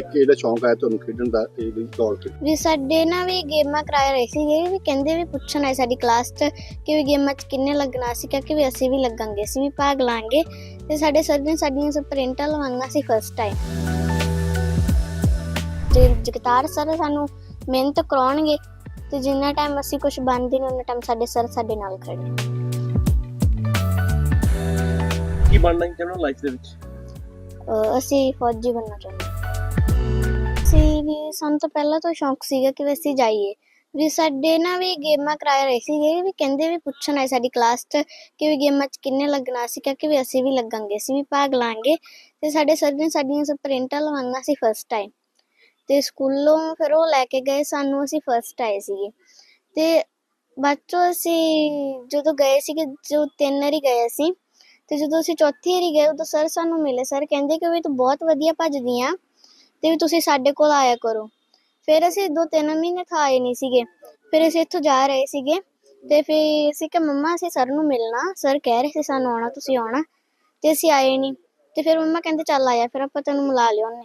ਦੇਖ ਕੇ ਜਿਹੜਾ ਸ਼ੌਂਕ ਆਇਆ ਤੁਹਾਨੂੰ ਖੇਡਣ ਦਾ ਇਹ ਵੀ ਦੌੜ ਤੇ। ਵੀ ਸਾਡੇ ਨਾ ਵੀ ਗੇਮਾਂ ਕਰਾਏ ਰਹੇ ਸੀਗੇ ਵੀ ਕਹਿੰਦੇ ਵੀ ਪੁੱਛਣ ਆਏ ਸਾਡੀ ਕਲਾਸ 'ਚ ਕਿ ਵੀ ਗੇਮਾਂ 'ਚ ਕਿੰਨੇ ਲੱਗਣਾ। ਸੀ ਕਿ ਵੀ ਅਸੀਂ ਵੀ ਲੱਗਾਂਗੇ ਅਸੀਂ ਵੀ ਭਾਗ ਲਾਂਗੇ। ਤੇ ਸਾਡੇ ਸਰ ਨੇ ਸਾਡੀਆਂ ਸਪ੍ਰਿੰਟਾਂ ਲਵਾਈਆਂ ਸੀ ਫਸਟ ਟਾਈਮ ਤੇ ਜਗਤਾਰ ਸਰ ਸਾਨੂੰ ਮਿਹਨਤ ਕਰਾਉਣਗੇ ਤੇ ਜਿੰਨਾ ਟਾਈਮ ਅਸੀਂ ਕੁਝ ਬਣਦੇ ਨਹੀਂ ਉਹਨਾਂ ਟਾਈਮ ਸਾਡੇ ਸਰ ਸਾਡੇ ਨਾਲ ਖੜੇ। ਕੀ ਬਣਨਾ ਚਾਹੁੰਦੇ ਹੋ ਲਾਈਫ ਦੇ ਵਿੱਚ? ਅਸੀਂ ਫੌਜੀ ਬਣਨਾ ਚਾਹੁੰਦੇ ਵੀ ਸਾਨੂੰ ਤਾਂ ਪਹਿਲਾਂ ਤੋਂ ਸ਼ੌਂਕ ਸੀਗਾ ਕਿ ਵੀ ਅਸੀਂ ਜਾਈਏ। ਵੀ ਸਾਡੇ ਨਾ ਵੀ ਗੇਮਾਂ ਕਰਾਏ ਰਹੇ ਸੀਗੇ ਵੀ ਕਹਿੰਦੇ ਵੀ ਪੁੱਛਣ ਆਏ ਸਾਡੀ ਕਲਾਸ 'ਚ ਕਿ ਵੀ ਗੇਮਾਂ 'ਚ ਕਿੰਨੇ ਲੱਗਣਾ। ਸੀ ਕਿ ਵੀ ਅਸੀਂ ਵੀ ਲੱਗਾਂਗੇ, ਅਸੀਂ ਵੀ ਭਾਗ ਲਾਂਗੇ। ਤੇ ਸਾਡੇ ਸਰ ਨੇ ਸਾਡੀਆਂ ਸਪ੍ਰਿੰਟਾਂ ਲਵਾਈਆਂ ਸੀ ਫਸਟ ਟਾਈਮ ਤੇ ਸਕੂਲੋਂ ਫਿਰ ਉਹ ਲੈ ਕੇ ਗਏ ਸਾਨੂੰ, ਅਸੀਂ ਫਸਟ ਆਏ ਸੀਗੇ। ਤੇ ਬਾਅਦ ਅਸੀਂ ਜਦੋਂ ਗਏ ਸੀਗੇ ਜੋ ਤਿੰਨ ਵਾਰੀ ਗਏ ਅਸੀਂ, ਤੇ ਜਦੋਂ ਅਸੀਂ ਚੌਥੀ ਵਾਰੀ ਗਏ, ਉਦੋਂ ਸਰ ਸਾਨੂੰ ਮਿਲੇ। ਸਰ ਕਹਿੰਦੇ ਕਿ ਵੀ ਤੂੰ ਬਹੁਤ ਵਧੀਆ ਭੱਜਦੀ ਆ। ਤੇ ਵੀ ਤੁਸੀਂ ਸਾਡੇ ਕੋਲ ਆਇਆ ਕਰੋ। ਫਿਰ ਅਸੀਂ ਦੋ ਤਿੰਨ ਮਹੀਨੇ ਆਏ ਨਹੀਂ ਸੀਗੇ। ਫਿਰ ਅਸੀਂ ਇੱਥੋਂ ਜਾ ਰਹੇ ਸੀਗੇ ਤੇ ਫਿਰ ਅਸੀਂ ਕਿ ਮੰਮਾ ਅਸੀਂ ਸਰ ਨੂੰ ਮਿਲਣਾ। ਸਰ ਕਹਿ ਰਹੇ ਸੀ ਸਾਨੂੰ ਆਉਣਾ ਤੁਸੀਂ ਆਉਣਾ। ਤੇ ਅਸੀਂ ਆਏ ਨਹੀਂ। ਤੇ ਫਿਰ ਮੰਮਾ ਕਹਿੰਦੇ ਚੱਲ ਆਇਆ ਫਿਰ ਆਪਾਂ ਤੈਨੂੰ ਮਿਲਾ ਹਾਂ।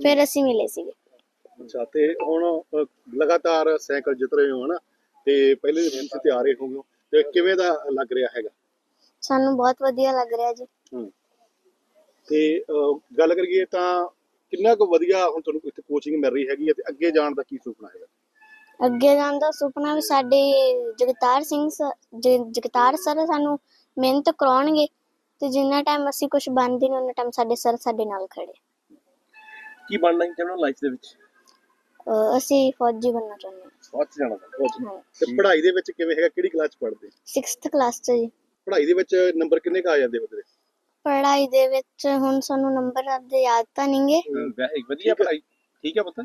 ਫਿਰ ਅਸੀਂ ਮਿਲੇ ਸੀਗੇ। ਅੱਛਾ ਤੇ ਹੁਣ ਅ, ਲਗਾਤਾਰ ਸਾਈਕਲ ਜਿੱਤ ਰਹੇ ਹੋ ਹਨਾ? ਤੇ ਪਹਿਲੇ ਦਿਨ ਤੇ ਤਿਆਰ ਹੋ ਗਏ ਹੋ। ਤੇ ਕਿਵੇਂ ਦਾ ਲੱਗ ਰਿਹਾ ਹੈਗਾ? ਸਾਨੂੰ ਬਹੁਤ ਵਧੀਆ ਲੱਗ ਰਿਹਾ ਜੀ। ਤੇ ਅ, ਗੱਲ ਕਰੀਏ ਤਾਂ ਕਿੰਨਾ ਕੁ ਵਧੀਆ ਹੁਣ ਤੁਹਾਨੂੰ ਇੱਥੇ ਕੋਚਿੰਗ ਮਿਲ ਰਹੀ ਹੈਗੀ ਹੈ ਤੇ ਅੱਗੇ ਜਾਣ ਦਾ ਕੀ ਸੁਪਨਾ ਹੈਗਾ? ਅੱਗੇ ਜਾਣ ਦਾ ਸੁਪਨਾ ਵੀ ਸਾਡੇ ਜਗਤਾਰ ਸਿੰਘ ਸ- ਜ- ਜਗਤਾਰ ਸਰ ਸਾਨੂੰ ਮਿਹਨਤ ਕਰਾਉਣਗੇ ਤੇ ਜਿੰਨਾ ਟਾਈਮ ਅਸੀਂ ਕੁਝ ਬਣਦੇ ਨਹੀਂ ਉਹਨਾਂ ਟਾਈਮ ਸਾਡੇ ਸਰ ਸਾਡੇ ਨਾਲ ਖੜੇ ਕੀ ਬਣਨਾ ਚਾਹੁੰਦੇ ਹੋ ਲਾਈਫ ਦੇ ਵਿੱਚ? ਅਹ ਅਸੀਂ ਫੌਜੀ ਬਣਨਾ ਚਾਹੁੰਦੇ ਹਾਂ। ਸੋਚ ਜਾਣਾ ਚਾਹੁੰਦੇ ਹੋ। ਹਾਂ। ਤੇ ਪੜ੍ਹਾਈ ਦੇ ਵਿੱਚ ਕਿਵੇਂ ਹੈਗਾ ਕਿਹੜੀ ਕਲਾਸ ਚ ਪੜ੍ਹਦੇ? 6th ਕਲਾਸ 'ਚ ਜੀ। ਪੜ੍ਹਾਈ ਦੇ ਵਿੱਚ ਨੰਬਰ ਕਿੰਨੇ ਕੁ ਆ ਜਾਂਦੇ ਬੰਦੇ? ਦੇ ਪੜ੍ਹਾਈ ਦੇ ਵਿੱਚ ਹੁਣ ਸਾਨੂੰ ਨੰਬਰ ਆਪਦੇ ਯਾਦ ਤਾਂ ਨਹੀਂਗੇ ਵੈਸੇ ਵਧੀਆ ਪੜ੍ਹਾਈ ਠੀਕ ਹੈ ਪੁੱਤ?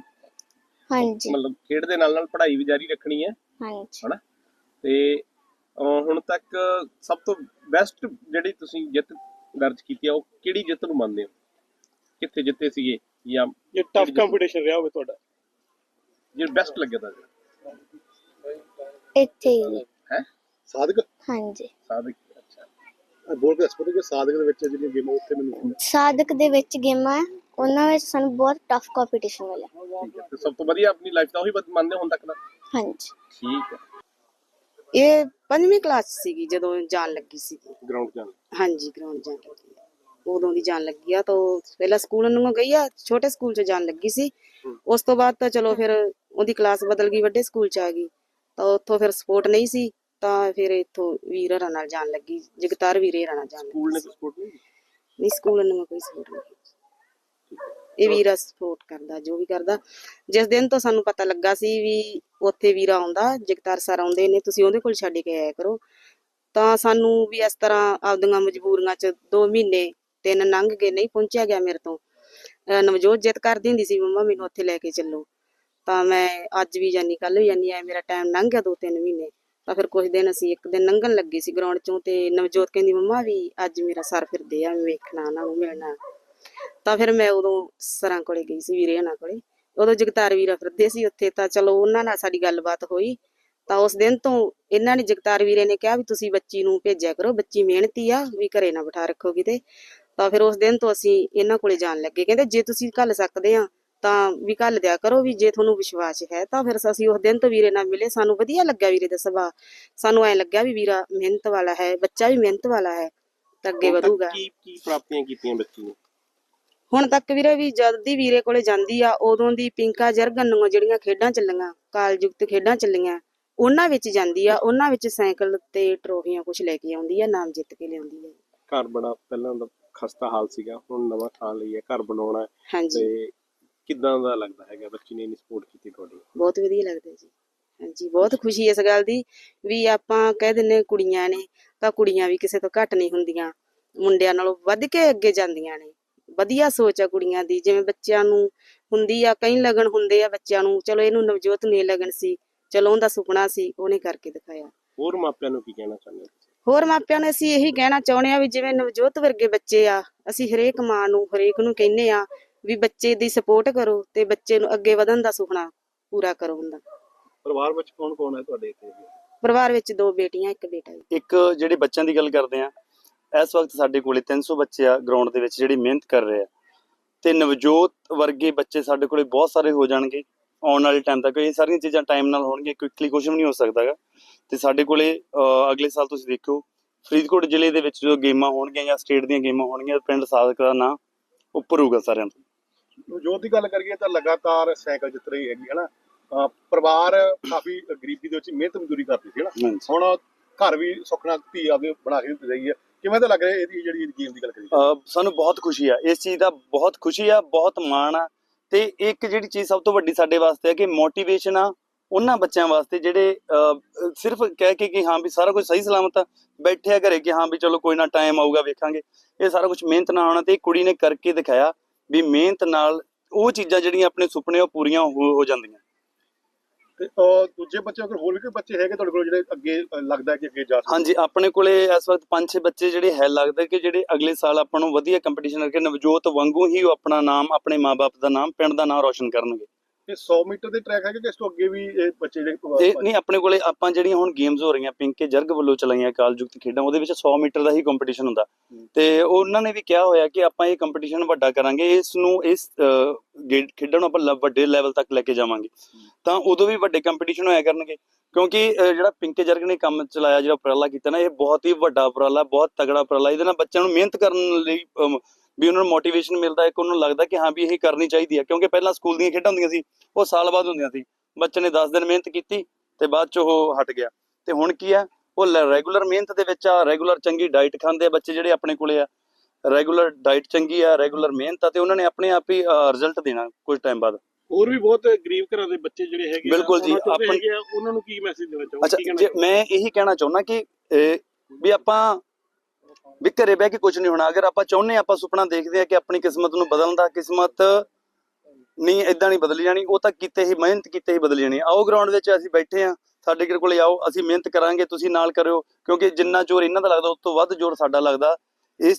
ਹਾਂਜੀ। ਮਤਲਬ ਖੇਡ ਦੇ ਨਾਲ ਨਾਲ ਪੜ੍ਹਾਈ ਵੀ ਜਾਰੀ ਰੱਖਣੀ ਹੈ। ਹਾਂਜੀ। ਹਨਾ? ਤੇ ਅਹ, ਹੁਣ ਤੱਕ ਸਭ ਤੋਂ ਬੈਸਟ ਜਿਹੜੀ ਤੁਸੀਂ ਜਿੱਤ ਦਰਜ ਕੀਤੀ ਆ ਉਹ ਕਿਹੜੀ ਜਿੱਤ ਨੂੰ ਮੰਨਦੇ ਹੋ? ਕਿੱਥੇ ਜਿੱਤੇ ਸੀਗੇ ਜਾਂ ਜੇ ਟਫ ਕੰਪੀਟੀਸ਼ਨ ਰਿਹਾ ਹੋਵੇ ਤੁਹਾਡਾ। ਜਿਹੜਾ ਬੈਸਟ ਲੱਗਿਆ ਤੁਹਾਨੂੰ ਇੱਥੇ ਹੀ। ਹੈ? ਸਾਧਕ ਹਾਂਜੀ। ਸਾਦਕ ਅੱਛਾ ਅ, ਬੋਲ ਕੇ ਦੱਸੋ ਕਿ ਸਾਧਕ ਦੇ ਵਿੱਚ ਜਿਹੜੀਆਂ ਗੇਮਾਂ ਉੱਥੇ ਮੈਨੂੰ ਸਾਧਕ ਦੇ ਵਿੱਚ ਗੇਮਾਂ ਹੈ, ਉਹਨਾਂ ਵਿੱਚ ਸਾਨੂੰ ਬਹੁਤ ਟਫ ਕੰਪੀਟੀਸ਼ਨ ਮਿਲਿਆ। ਠੀਕ ਹੈ ਤੇ ਸਭ ਤੋਂ ਵਧੀਆ ਆਪਣੀ ਲਾਈਫ ਦਾ ਉਹੀ ਬਦ- ਮੰਨਦੇ ਹੋ ਹੁਣ ਤੱਕ ਦਾ ਹਾਂਜੀ। ਠੀਕ ਹੈ। ਇਹ ਪੰਜਵੀਂ ਕਲਾਸ ਸੀਗੀ ਜਦੋਂ ਜਾਣ ਲੱਗੀ ਸੀ। ਗਰਾਊਂਡ ਜਾਣ। ਹਾਂਜੀ ਗਰਾਊਂਡ ਜਾਣ ਲੱਗੀ। ਆ। ਉਦੋਂ ਦੀ ਜਾਣ ਲੱਗੀ ਆ ਤਾਂ ਪਹਿਲਾਂ ਸਕੂਲ ਨੂੰ ਗਈ ਆ ਛੋਟੇ ਸਕੂਲ 'ਚ ਜਾਣ ਲੱਗੀ ਸੀ। ਉਸ ਤੋਂ ਬਾਅਦ ਤਾਂ ਚਲੋ ਫਿਰ ਉਹਦੀ ਕਲਾਸ ਬਦਲ ਗਈ ਵੱਡੇ ਸਕੂਲ 'ਚ ਆ ਗਈ। ਤਾਂ ਉੱਥੋਂ ਫਿਰ ਸਪੋਰਟ ਨਹੀਂ ਸੀ। ਤਾਂ ਫਿਰ ਇੱਥੋਂ ਵੀਰ ਹਰਾਂ ਨਾਲ ਜਾਣ ਲੱਗੀ ਜਗਤਾਰ ਵੀਰੇ ਹਰਾਂ ਨਾਲ ਜਾਣ ਸਕੂਲ ਨੇ ਲੱਗੀ। ਸਪੋਰਟ ਨਹੀਂ ਨਹੀਂ ਸਕੂਲ ਨੂੰ ਕੋਈ ਸਪੋਰਟ ਨਹੀਂ ਇਹ ਵੀਰਾ ਸਪੋਰਟ ਕਰਦਾ ਜੋ ਵੀ ਕਰਦਾ। ਜਿਸ ਦਿਨ ਤੋਂ ਸਾਨੂੰ ਪਤਾ ਲੱਗਾ ਸੀ ਵੀ ਉੱਥੇ ਵੀਰਾ ਆਉਂਦਾ ਜਗਤਾਰ ਸਰ ਆਉਂਦੇ ਨੇ ਤੁਸੀਂ ਉਹਦੇ ਕੋਲ ਛੱਡ ਕੇ ਆਇਆ ਕਰੋ। ਤਾਂ ਸਾਨੂੰ ਵੀ ਇਸ ਤਰ੍ਹਾਂ ਆਪਦੀਆਂ ਮਜਬੂਰੀਆਂ 'ਚ 2 ਮਹੀਨੇ ਤਿੰਨ ਲੰਘ ਗਏ ਨਹੀਂ ਪਹੁੰਚਿਆ ਗਿਆ ਮੇਰੇ ਤੋਂ। ਨਵਜੋਤ ਜਿੱਦ ਕਰਦੀ ਹੁੰਦੀ ਸੀ ਮੰਮਾ ਮੈਨੂੰ ਉੱਥੇ ਲੈ ਕੇ ਚੱਲੋ। ਤਾਂ ਮੈਂ ਅੱਜ ਵੀ ਜਾਨੀ ਕੱਲ ਵੀ ਜਾਨੀ ਐ ਮੇਰਾ ਟਾਈਮ ਲੰਘ ਗਿਆ 2-3 ਮਹੀਨੇ। ਤਾਂ ਫਿਰ ਕੁਝ ਦਿਨ ਅਸੀਂ ਇੱਕ ਦਿਨ ਲੰਘਣ ਲੱਗੇ ਸੀ ਗਰਾਊਂਡ 'ਚੋਂ ਤੇ ਨਵਜੋਤ ਕਹਿੰਦੀ, ਮੰਮਾ ਵੀ ਅੱਜ ਮੇਰਾ ਸਰ ਫਿਰਦੇ ਆ ਵੇਖਣਾ, ਉਹਨਾਂ ਨੂੰ ਮਿਲਣਾ। ਤਾਂ ਫਿਰ ਮੈਂ ਉਦੋਂ ਸਰਾਂ ਕੋਲੇ ਗਈ ਸੀ ਵੀਰੇ ਹਣਾ ਕੋਲੇ। ਉਦੋਂ ਜਗਤਾਰ ਵੀਰਾ ਫਿਰਦੇ ਸੀ ਉੱਥੇ, ਤਾਂ ਚਲੋ ਉਹਨਾਂ ਨਾਲ ਸਾਡੀ ਗੱਲਬਾਤ ਹੋਈ। ਤਾਂ ਉਸ ਦਿਨ ਤੋਂ ਇਹਨਾਂ ਨੇ, ਜਗਤਾਰ ਵੀਰੇ ਨੇ ਕਿਹਾ ਵੀ ਤੁਸੀਂ ਬੱਚੀ ਨੂੰ ਭੇਜਿਆ ਕਰੋ, ਬੱਚੀ ਮਿਹਨਤੀ ਆ, ਵੀ ਘਰੇ ਨਾ ਬਿਠਾ ਰੱਖੋ ਕਿਤੇ। ਤਾਂ ਫਿਰ ਉਸ ਦਿਨ ਤੋਂ ਅਸੀਂ ਇਹਨਾਂ ਕੋਲੇ ਜਾਣ ਲੱਗੇ। ਕਹਿੰਦੇ, ਜੇ ਤੁਸੀਂ ਘੱਲ ਸਕਦੇ ਆ ਤਾਂ ਵੀ ਘੱਲ ਦਿਆ ਕਰੋ ਵੀ ਜੇ ਤੁਹਾਨੂੰ ਵਿਸ਼ਵਾਸ ਹੈ ਤਾਂ ਫਿਰ ਅਸੀਂ ਉਸ ਦਿਨ ਤੋਂ ਵੀਰੇ ਨਾਲ ਮਿਲੇ। ਸਾਨੂੰ ਵਧੀਆ ਲੱਗਿਆ ਵੀਰੇ ਦਾ ਸੁਭਾਅ। ਸਾਨੂੰ ਐ ਲੱਗਿਆ ਵੀ ਵੀਰਾ ਮਿਹਨਤ ਵਾਲਾ ਹੈ ਬੱਚਾ ਵੀ ਮਿਹਨਤ ਵਾਲਾ ਹੈ ਤਾਂ ਅੱਗੇ ਵਧੂਗਾ। ਕੀ ਕੀ ਪ੍ਰਾਪਤੀਆਂ ਕੀਤੀਆਂ ਬੱਚੀ ਨੇ ਹੁਣ ਤੱਕ ਵੀਰੇ ਵੀ ਜਦ ਦੀ ਵੀਰੇ ਕੋਲੇ ਜਾਂਦੀ ਆ ਉਦੋਂ ਦੀ ਪਿੰਕਾ ਜਰਗਨ ਨੂੰ ਜਿਹੜੀਆਂ ਖੇਡਾਂ ਚੱਲੀਆਂ ਕਾਲਯੁਕਤ ਖੇਡਾਂ ਚੱਲੀਆਂ ਉਹਨਾਂ ਵਿੱਚ ਜਾਂਦੀ ਆ ਉਹਨਾਂ ਵਿੱਚ ਸਾਈਕਲ ਤੇ ਟਰੋਫੀਆਂ ਕੁਝ ਲੈ ਕੇ ਆਉਂਦੀ ਆ ਨਾਮ ਜਿੱਤ ਕੇ ਲਿਆਉਂਦੀ ਆ। ਘਰ ਬਣਾ ਪਹਿਲਾਂ ਦਾ ਖਸਤਾ ਹਾਲ ਸੀਗਾ ਹੁਣ ਨਵਾਂ ਥਾਂ ਲਈ ਹੈ ਘਰ ਬਣਾਉਣਾ ਤੇ ਕਿਦਾਂ ਦਾ ਲੱਗਦਾ ਹੈਗਾ ਬੱਚੀ ਨੇ ਇਨੀ ਸਪੋਰਟ ਕੀਤੀ ਤੁਹਾਡੀ? ਬਹੁਤ ਵਧੀਆ ਲੱਗਦਾ ਜੀ। ਹਾਂਜੀ ਬਹੁਤ ਖੁਸ਼ੀ ਇਸ ਗੱਲ ਦੀ ਵੀ ਆਪਾਂ ਕਹਿ ਦਿੰਨੇ ਕੁੜੀਆਂ ਨੇ ਤਾਂ ਕੁੜੀਆਂ ਵੀ ਕਿਸੇ ਤੋਂ ਘੱਟ ਨਹੀਂ ਹੁੰਦੀਆਂ। ਮੁੰਡਿਆਂ ਨਾਲੋਂ ਵੱਧ ਕੇ ਅੱਗੇ ਜਾਂਦੀਆਂ ਨੇ। ਵਧੀਆ ਸੋਚ ਆ ਕੁੜੀਆਂ ਦੀ ਜਿਵੇਂ ਬੱਚਿਆਂ ਨੂੰ ਹੁੰਦੀ ਆ ਕਈ ਲਗਨ ਹੁੰਦੇ ਆ ਬੱਚਿਆਂ ਨੂੰ ਚਲੋ ਇਹਨੂੰ ਨਵਜੋਤ ਨੂੰ ਲਗਨ ਸੀ ਚਲੋ ਉਹਦਾ ਸੁਪਨਾ ਸੀ ਉਹਨੇ ਕਰਕੇ ਦਿਖਾਇਆ। ਹੋਰ ਮਾਪਿਆਂ ਨੂੰ ਕੀ ਕਹਿਣਾ ਚਾਹੁੰਦੇ ਹੋ? ਹੋਰ ਮਾਪਿਆਂ ਨੂੰ ਅਸੀਂ ਇਹੀ ਕਹਿਣਾ ਚਾਹੁੰਦੇ ਆ ਵੀ ਜਿਵੇਂ ਨਵਜੋਤ ਵਰਗੇ ਬੱਚੇ ਆ ਅਸੀਂ ਹਰੇਕ ਮਾਂ ਨੂੰ ਹਰੇਕ ਨੂੰ ਕਹਿੰਨੇ ਆ ਵੀ ਬੱਚੇ ਦੀ ਸਪੋਰਟ ਕਰੋ ਤੇ ਬੱਚੇ ਨੂੰ ਅੱਗੇ ਵਧਣ ਦਾ ਸੁਪਨਾ ਪੂਰਾ ਕਰੋ ਹੁੰਦਾ। ਪਰਿਵਾਰ ਵਿੱਚ ਕੌਣ ਕੌਣ ਹੈ ਤੁਹਾਡੇ ਇੱਥੇ? ਪਰਿਵਾਰ ਵਿੱਚ ਦੋ ਬੇਟੀਆਂ ਇੱਕ ਬੇਟਾ ਇੱਕ ਜਿਹੜੇ ਬੱਚਿਆਂ ਦੀ ਗੱਲ ਕਰਦੇ ਆ ਇਸ ਵਕਤ ਸਾਡੇ ਕੋਲੇ 300 ਬੱਚੇ ਆ ਗਰਾਊਂਡ ਦੇ ਵਿੱਚ ਜਿਹੜੀ ਮਿਹਨਤ ਕਰ ਰਹੇ ਆ। ਤੇ ਨਵਜੋਤ ਵਰਗੇ ਬੱਚੇ ਸਾਡੇ ਕੋਲੇ ਬਹੁਤ ਸਾਰੇ ਹੋ ਜਾਣਗੇ ਆਉਣ ਵਾਲੇ ਟਾਈਮ ਤੱਕ। ਇਹ ਸਾਰੀਆਂ ਚੀਜ਼ਾਂ ਟਾਈਮ ਨਾਲ ਹੋਣਗੀਆਂ ਕੁਇਕਲੀ ਕੁਝ ਵੀ ਨਹੀਂ ਹੋ ਸਕਦਾਗਾ ਤੇ ਸਾਡੇ ਕੋਲੇ ਅਗਲੇ ਸਾਲ ਤੁਸੀਂ ਦੇਖਿਓ ਫਰੀਦਕੋਟ ਜ਼ਿਲ੍ਹੇ ਦੇ ਵਿੱਚ ਜੋ ਗੇਮਾਂ ਹੋਣਗੀਆਂ ਜਾਂ ਸਟੇਟ ਦੀਆਂ ਗੇਮਾਂ ਹੋਣਗੀਆਂ ਪਿੰਡ ਸਾਦਕ ਦਾ ਨਾਂ ਉੱਪਰ ਹੋਊਗਾ ਸਾਰਿਆਂ ਤੋਂ ਜੋ ਦੀ ਗੱਲ ਕਰੀਏ ਤਾਂ ਲਗਾਤਾਰ ਸਾਈਕਲ ਜਿੱਤ ਰਹੀ ਹੈਗੀ ਹਨਾ? ਪਰਿਵਾਰ ਕਾਫੀ ਗਰੀਬੀ ਦੇ ਵਿੱਚ ਮਿਹਨਤ ਮਜ਼ਦੂਰੀ ਕਰਦੀ ਸੀ ਹਨਾ? ਹੁਣ ਘਰ ਵੀ ਸੁਖਣਾ ਧੀ ਆਪਦੇ ਬਣਾ ਕੇ ਦਿੱਤੀ ਰਹੀ ਹੈ। ਕਿਵੇਂ ਤਾਂ ਲੱਗ ਰਿਹਾ ਇਹਦੀ ਜਿਹੜੀ ਗੇਮ ਦੀ ਗੱਲ ਕਰੀਏ? ਸਾਨੂੰ ਬਹੁਤ ਖੁਸ਼ੀ ਆ। ਇਸ ਚੀਜ਼ ਦਾ ਬਹੁਤ ਖੁਸ਼ੀ ਆ ਬਹੁਤ ਮਾਣ ਆ। ਤੇ ਇੱਕ ਜਿਹੜੀ ਚੀਜ਼ ਸਭ ਤੋਂ ਵੱਡੀ ਸਾਡੇ ਵਾਸਤੇ ਹੈ ਕਿ ਮੋਟੀਵੇਸ਼ਨ ਆ ਉਹਨਾਂ ਬੱਚਿਆਂ ਵਾਸਤੇ ਜਿਹੜੇ ਸਿਰਫ ਕਹਿ ਕੇ ਕਿ ਹਾਂ ਵੀ ਸਾਰਾ ਕੁਝ ਸਹੀ ਸਲਾਮਤ ਆ ਬੈਠੇ ਆ ਘਰੇ ਕਿ ਹਾਂ ਵੀ ਚਲੋ ਕੋਈ ਨਾ ਟਾਈਮ ਆਊਗਾ ਵੇਖਾਂਗੇ। ਇਹ ਸਾਰਾ ਕੁਝ ਮਿਹਨਤ ਨਾਲ ਹੋਣਾ ਤੇ ਕੁੜੀ ਨੇ ਕਰਕੇ ਦਿਖਾਇਆ। ਵੀ ਮਿਹਨਤ ਨਾਲ ਉਹ ਚੀਜ਼ਾਂ ਜਿਹੜੀਆਂ ਆਪਣੇ ਸੁਪਨੇ ਉਹ ਪੂਰੀਆਂ ਹੋ ਜਾਂਦੀਆਂ। ਤੇ ਅਹ, ਦੂਜੇ ਬੱਚੇ ਅਗਰ ਹੋਰ ਵੀ ਕੋਈ ਬੱਚੇ ਹੈਗੇ ਤੁਹਾਡੇ ਕੋਲ ਜਿਹੜੇ ਅੱਗੇ ਲੱਗਦਾ ਕਿ ਅੱਗੇ ਜਾ ਸਕਦੇ ਹਾਂਜੀ ਆਪਣੇ ਕੋਲੇ ਇਸ ਵਕਤ ਪੰਜ ਛੇ ਬੱਚੇ ਜਿਹੜੇ ਹੈ ਲੱਗਦਾ ਕਿ ਜਿਹੜੇ ਅਗਲੇ ਸਾਲ ਆਪਾਂ ਨੂੰ ਵਧੀਆ ਕੰਪੀਟੀਸ਼ਨ ਕਰਕੇ ਨਵਜੋਤ ਵਾਂਗੂ ਹੀ ਉਹ ਆਪਣਾ ਨਾਮ ਆਪਣੇ ਮਾਪੇ ਦਾ ਨਾਮ ਪਿੰਡ ਦਾ ਨਾਮ ਰੋਸ਼ਨ ਕਰਨਗੇ। ਇਹ 100 ਮੀਟਰ ਦੇ ਟਰੈਕ ਹੈਗੇ ਕਿ ਇਸ ਤੋਂ ਅੱਗੇ ਵੀ ਇਹ ਬੱਚੇ ਜਿਹੜੇ ਇਹ ਨਹੀਂ ਆਪਣੇ ਕੋਲੇ ਆਪਾਂ ਜਿਹੜੀਆਂ ਹੁਣ ਗੇਮਸ ਹੋ ਰਹੀਆਂ ਪਿੰਕੇ ਜਰਗ ਵੱਲੋਂ ਚਲਾਈਆਂ ਕਾਲਜੁਕਤ ਖੇਡਾਂ ਉਹਦੇ ਵਿੱਚ 100 ਮੀਟਰ ਦਾ ਹੀ ਕੰਪੀਟੀਸ਼ਨ ਹੁੰਦਾ। ਤੇ ਉਹਨਾਂ ਨੇ ਵੀ ਕਿਹਾ ਹੋਇਆ ਕਿ ਆਪਾਂ ਇਹ ਕੰਪੀਟੀਸ਼ਨ ਵੱਡਾ ਕਰਾਂਗੇ ਇਸ ਨੂੰ ਇਸ ਖੇਡਾਂ ਨੂੰ ਆਪਾਂ ਵੱਡੇ ਲੈਵਲ ਤੱਕ ਲੈ ਕੇ ਜਾਵਾਂਗੇ। ਤਾਂ ਉਦੋਂ ਵੀ ਵੱਡੇ ਕੰਪੀਟੀਸ਼ਨ ਹੋਇਆ ਕਰਨਗੇ ਕਿਉਂਕਿ ਜਿਹੜਾ ਪਿੰਕੇ ਜਰਗ ਨੇ ਕੰਮ ਚਲਾਇਆ ਜਿਹੜਾ ਉਪਰਾਲਾ ਕੀਤਾ ਨਾ ਇਹ ਬਹੁਤ ਹੀ ਵੱਡਾ ਉਪਰਾਲਾ ਬਹੁਤ ਤਗੜਾ ਉਪਰਾਲਾ ਇਹਦੇ ਨਾਲ ਬੱਚਿਆਂ ਨੂੰ ਮਿਹਨਤ ਕਰਨ ਲਈ ਵੀ ਉਹਨਾਂ ਨੂੰ ਮੋਟੀਵੇਸ਼ਨ ਮਿਲਦਾ ਹੈ ਕਿ ਉਹਨਾਂ ਨੂੰ ਲੱਗਦਾ ਕਿ ਹਾਂ ਵੀ ਇਹ ਕਰਨੀ ਚਾਹੀਦੀ ਹੈ ਕਿਉਂਕਿ ਪਹਿਲਾਂ ਸਕੂਲ ਦੀਆਂ ਖੇਡਾਂ ਹੁੰਦੀਆਂ ਸੀ ਉਹ ਸਾਲ ਬਾਅਦ ਹੁੰਦੀਆਂ ਸੀ। ਬੱਚੇ ਨੇ 10 ਦਿਨ ਮਿਹਨਤ ਕੀਤੀ ਤੇ ਬਾਅਦ ਚ ਉਹ ਹਟ ਗਿਆ। ਤੇ ਹੁਣ ਕੀ ਆ ਉਹ ਰੈਗੂਲਰ ਮਿਹਨਤ ਦੇ ਵਿੱਚ ਆ ਰੈਗੂਲਰ ਚੰਗੀ ਡਾਈਟ ਖਾਂਦੇ ਆ ਬੱਚੇ ਜਿਹੜੇ ਆਪਣੇ ਕੋਲੇ ਆ। ਰੈਗੂਲਰ ਡਾਈਟ ਚੰਗੀ ਆ ਰੈਗੂਲਰ ਮਿਹਨਤ ਆ ਤੇ ਉਹਨਾਂ ਨੇ ਆਪਣੇ ਆਪ ਹੀ ਰਿਜ਼ਲਟ ਦੇਣਾ ਕੁਝ ਟਾਈਮ ਬਾਅਦ। ਹੋਰ ਵੀ ਬਹੁਤ ਗਰੀਬ ਘਰਾਂ ਦੇ ਬੱਚੇ ਜਿਹੜੇ ਹੈਗੇ ਬਿਲਕੁਲ ਜੀ, ਉਹਨਾਂ ਚਾਹੁੰਦੇ ਆਪਣ- ਹੈਗੇ ਆ, ਉਹਨਾਂ ਨੂੰ ਕੀ ਮੈਸੇਜ ਦੇਣਾ ਚਾਹੋਗੇ? ਅੱਛਾ ਮੈਂ ਇਹੀ ਕਹਿਣਾ ਚਾਹੁੰਦਾ ਕਿ ਵੀ ਆਪਾਂ ਵੀ ਘਰੇ ਬਹਿ ਕੇ ਕੁਝ ਨਹੀਂ ਹੋਣਾ। ਅਗਰ ਆਪਾਂ ਚਾਹੁੰਦੇ ਹਾਂ, ਆਪਾਂ ਸੁਪਨਾ ਦੇਖਦੇ ਆ ਕਿ ਆਪਣੀ ਕਿਸਮਤ ਨੂੰ ਬਦਲਣ ਦਾ ਕਿਸਮਤ ਨਹੀਂ ਇਦਾਂ ਨਹੀਂ ਬਦਲੀ ਜਾਣੀ ਉਹ ਤਾਂ ਕੀਤੇ ਹੀ ਮਿਹਨਤ ਕੀਤੇ ਹੀ ਬਦਲੀ ਜਾਣੀ। ਆਓ ਗਰਾਊਂਡ ਵਿੱਚ ਅਸੀਂ ਬੈਠੇ ਆ ਸਾਡੇ ਕੋਲੇ ਆਓ ਅਸੀਂ ਮਿਹਨਤ ਕਰਾਂਗੇ ਤੁਸੀਂ ਨਾਲ ਕਰਿਓ। ਕਿਉਂਕਿ ਜਿੰਨਾ ਜ਼ੋਰ ਇਹਨਾਂ ਦਾ ਲੱਗਦਾ ਉਸ ਤੋਂ ਵੱਧ ਜ਼ੋਰ ਸਾਡਾ ਲੱਗਦਾ।